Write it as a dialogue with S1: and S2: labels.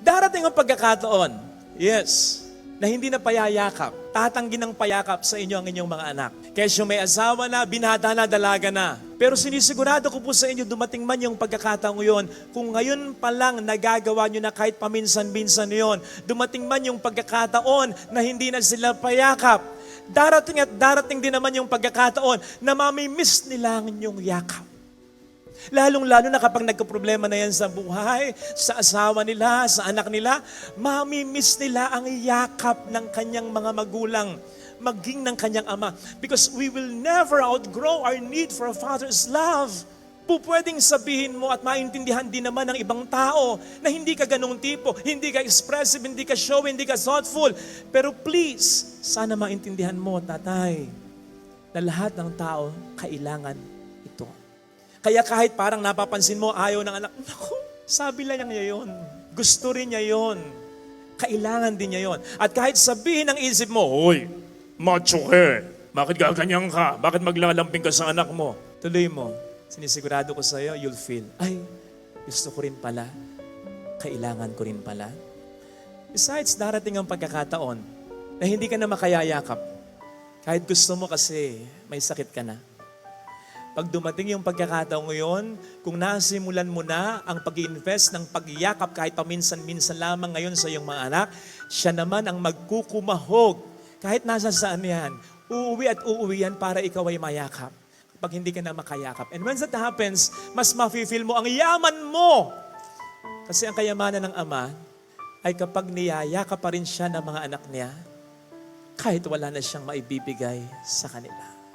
S1: Darating ang pagkakataon, yes, na hindi na payayakap. Tatanggi ng payakap sa inyo ang inyong mga anak. Kesyo may asawa na, binata na, dalaga na. Pero sinisigurado ko po sa inyo, dumating man yung pagkakataon yun, kung ngayon pa lang nagagawa nyo na kahit paminsan-minsan yon, dumating man yung pagkakataon na hindi na sila payakap, darating at darating din naman yung pagkakataon na mamimiss nila ang inyong yakap. Lalong-lalo na kapag nagka-problema na yan sa buhay, sa asawa nila, sa anak nila, mamimiss nila ang yakap ng kanyang mga magulang, maging ng kanyang ama. Because we will never outgrow our need for a father's love. Po pwedeng sabihin mo at maintindihan din naman ng ibang tao na hindi ka ganong tipo, hindi ka expressive, hindi ka show, hindi ka thoughtful. Pero please, sana maintindihan mo, tatay, na lahat ng tao kailangan. Kaya kahit parang napapansin mo, ayaw ng anak, naku, sabi lang niya yun. Gusto rin niya yun. Kailangan din niya yun. At kahit sabihin ng isip mo, Hoy, macho ka eh. Bakit gaganyan ka? Bakit maglalamping ka sa anak mo? Tuloy mo. Sinisigurado ko sa iyo, you'll feel, ay, gusto ko rin pala. Kailangan ko rin pala. Besides, darating ang pagkakataon na hindi ka na makayayakap. Kahit gusto mo kasi may sakit ka na. Pag dumating yung pagkakataon ngayon, kung nasimulan mo na ang pag invest ng pagyakap kahit paminsan-minsan lamang ngayon sa iyong mga anak, siya naman ang magkukumahog. Kahit nasa saan yan, uuwi at uuwi yan para ikaw ay mayakap. Pag hindi ka na makayakap. And when that happens, mas mafe-feel mo ang yaman mo. Kasi ang kayamanan ng ama ay kapag niyayakap pa rin siya ng mga anak niya, kahit wala na siyang maibibigay sa kanila.